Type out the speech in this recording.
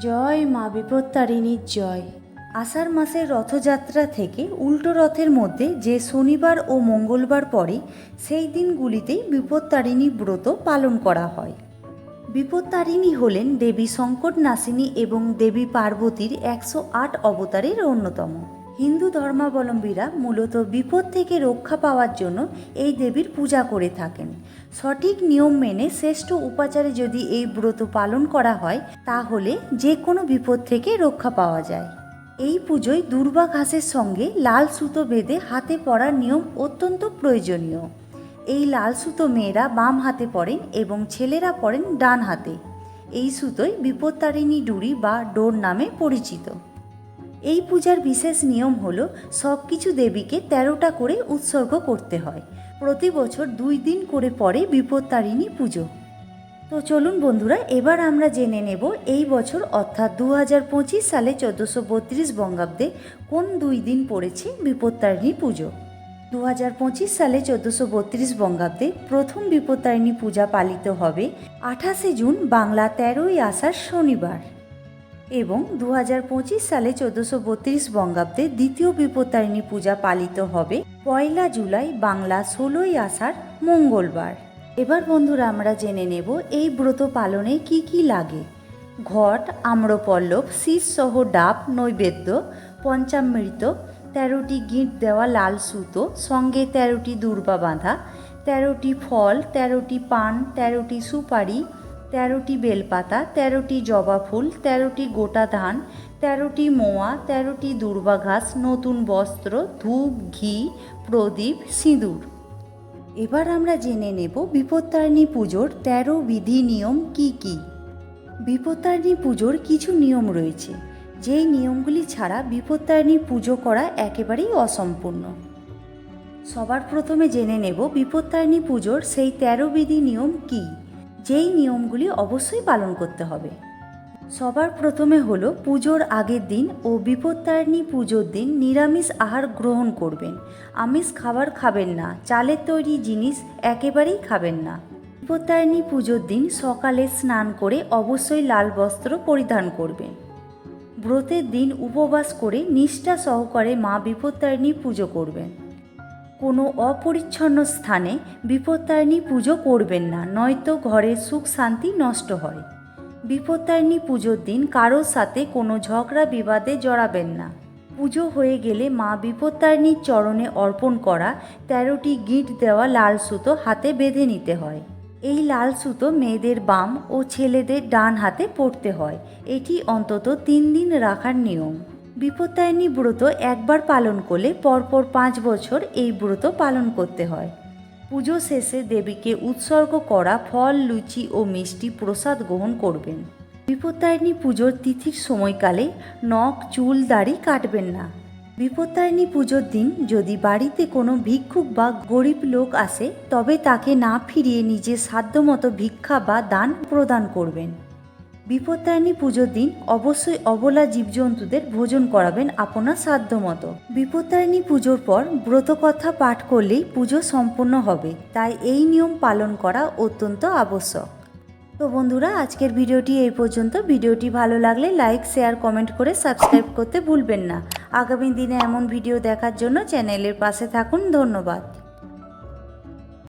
জয় মা বিপত্তারিণীর জয়। আষাঢ় মাসের রথযাত্রা থেকে উল্টো রথের মধ্যে যে শনিবার ও মঙ্গলবার পড়ে, সেই দিনগুলিতেই বিপত্তারিণী ব্রত পালন করা হয়। বিপত্তারিণী হলেন দেবী সংকট নাসিনী এবং দেবী পার্বতীর একশো আট অবতারের অন্যতম। হিন্দু ধর্মাবলম্বীরা মূলত বিপদ থেকে রক্ষা পাওয়ার জন্য এই দেবীর পূজা করে থাকেন। সঠিক নিয়ম মেনে শ্রেষ্ঠ উপাচারে যদি এই ব্রত পালন করা হয়, তাহলে যে কোনো বিপদ থেকে রক্ষা পাওয়া যায়। এই পুজোয় দুর্বা ঘাসের সঙ্গে লাল সুতো বেঁধে হাতে পরার নিয়ম অত্যন্ত প্রয়োজনীয়। এই লাল সুতো মেয়েরা বাম হাতে পরেন এবং ছেলেরা পরেন ডান হাতে। এই সুতোই বিপত্তারিণী ডুরি বা ডোর নামে পরিচিত। এই পূজার বিশেষ নিয়ম হলো সব কিছু দেবীকে তেরোটা করে উৎসর্গ করতে হয়। প্রতি বছর দুই দিন করে পরে বিপত্তারিণী পুজো। তো চলুন বন্ধুরা, এবার আমরা জেনে নেব এই বছর অর্থাৎ দু হাজার পঁচিশ সালে চোদ্দোশো বত্রিশ বঙ্গাব্দে কোন দুই দিন পড়েছে বিপত্তারিণী পুজো। দু হাজার পঁচিশ সালে চোদ্দোশো বত্রিশ বঙ্গাব্দে প্রথম বিপত্তারিণী পূজা পালিত হবে আঠাশে জুন, বাংলা তেরোই আষাঢ় শনিবার। এবং দু হাজার পঁচিশ সালে চোদ্দোশো বত্রিশ বঙ্গাব্দে দ্বিতীয় বিপত্তারিণী পূজা পালিত হবে পয়লা জুলাই বাংলা ষোলোই আষাঢ় মঙ্গলবার। এবার বন্ধুরা আমরা জেনে নেব এই ব্রত পালনে কি কি লাগে। ঘট, আম্রপল্লব শীষসহ ডাব, নৈবেদ্য, পঞ্চামৃত, তেরোটি গিঁট দেওয়া লাল সুতো, সঙ্গে তেরোটি দূর্বা বাঁধা, তেরোটি ফল, তেরোটি পান, তেরোটি সুপারি তেরোটি বেলপাতা, তেরোটি জবা ফুল, তেরোটি গোটা ধান, তেরোটি মোয়া, তেরোটি দূর্বা ঘাস, নতুন বস্ত্র, ধূপ, ঘি, প্রদীপ, সিঁদুর। এবার আমরা জেনে নেব বিপত্তারিণী পুজোর তেরো বিধি নিয়ম কি কি। বিপত্তারিণী পুজোর কিছু নিয়ম রয়েছে, যেই নিয়মগুলি ছাড়া বিপত্তারিণী পুজো করা একেবারেই অসম্পূর্ণ। সবার প্রথমে জেনে নেব বিপত্তারিণী পুজোর সেই তেরো বিধি নিয়ম কি। যেই নিয়মগুলি অবশ্যই পালন করতে হবে। সবার প্রথমে হলো পুজোর আগের দিন ও বিপত্তারিণী পুজোর দিন নিরামিষ আহার গ্রহণ করবেন। আমিষ খাবার খাবেন না, চালের তৈরি জিনিস একেবারেই খাবেন না। বিপত্তারিণী পুজোর দিন সকালে স্নান করে অবশ্যই লাল বস্ত্র পরিধান করবেন। ব্রতের দিন উপবাস করে নিষ্ঠা সহকারে মা বিপত্তারিণী পুজো করবেন। কোনো অপরিচ্ছন্ন স্থানে বিপত্তারিণী পুজো করবেন না, নয়তো ঘরের সুখ শান্তি নষ্ট হয়। বিপত্তারিণী পুজোর দিন কারোর সাথে কোনো ঝগড়া বিবাদে জড়াবেন না। পুজো হয়ে গেলে মা বিপত্তারিণীর চরণে অর্পণ করা তেরোটি গিঁট দেওয়া লাল সুতো হাতে বেঁধে নিতে হয়। এই লাল সুতো মেয়েদের বাম ও ছেলেদের ডান হাতে পড়তে হয়। এটি অন্তত তিন দিন রাখার নিয়ম। বিপত্তারিণী ব্রত একবার পালন করলে পরপর পাঁচ বছর এই ব্রত পালন করতে হয়। পুজো শেষে দেবীকে উৎসর্গ করা ফল, লুচি ও মিষ্টি প্রসাদ গ্রহণ করবেন। বিপত্তারিণী পুজোর তিথির সময়কালে নখ, চুল, দাড়ি কাটবেন না। বিপত্তারিণী পুজোর দিন যদি বাড়িতে কোনো ভিক্ষুক বা গরিব লোক আসে, তবে তাকে না ফিরিয়ে নিজের সাধ্যমতো ভিক্ষা বা দান প্রদান করবেন। বিপত্তারিণী পুজোর দিন অবশ্যই অবলা জীবজন্তুদের ভোজন করাবেন আপনার সাধ্য মতো। বিপত্তারিণী পুজোর পর ব্রতকথা পাঠ করলেই পুজো সম্পূর্ণ হবে, তাই এই নিয়ম পালন করা অত্যন্ত আবশ্যক। তো বন্ধুরা, আজকের ভিডিওটি এই পর্যন্ত। ভিডিওটি ভালো লাগলে লাইক, শেয়ার, কমেন্ট করে সাবস্ক্রাইব করতে ভুলবেন না। আগামী দিনে এমন ভিডিও দেখার জন্য চ্যানেলের পাশে থাকুন। ধন্যবাদ।